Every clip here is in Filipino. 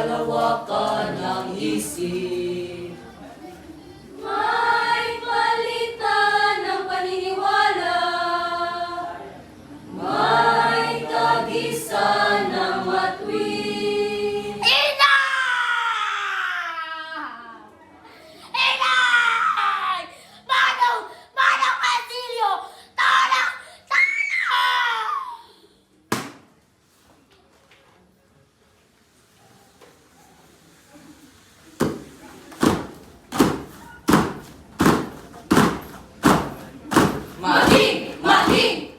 kalawakan ng isip. Malim, Malim.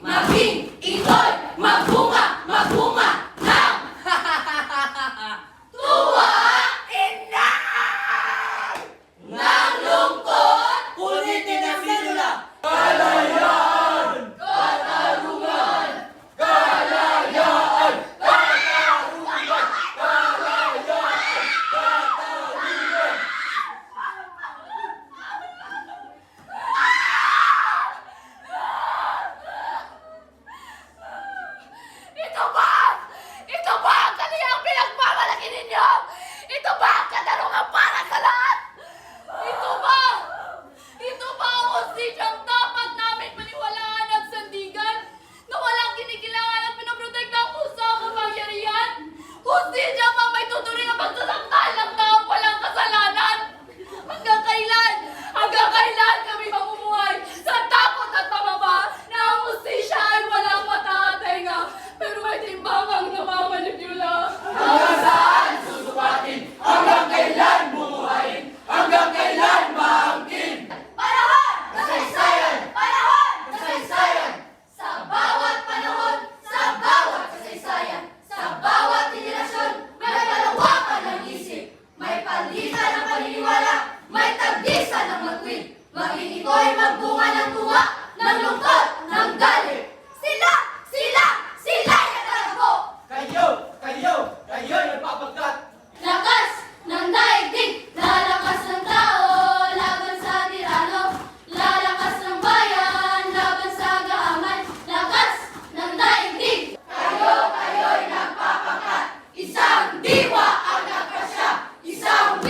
我就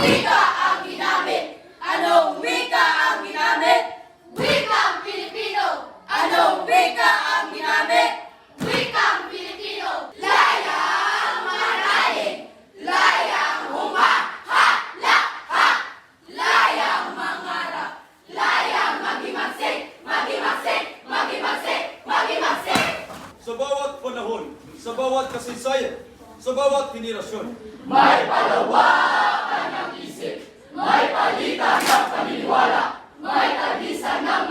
wika ang ginamit? Anong wika ang ginamit? Wikang Pilipino! Anong wika ang ginamit? Wikang Pilipino! Layang maraling! Layang humahala! Ha! Layang mangarap! Layang magimagsik! Magimagsik! Magimagsik! Magimagsik! Sa bawat panahon, sa kasaysayan, sa bawat henerasyon, may palawan! May palitan ng paniniwala. May kagisan ng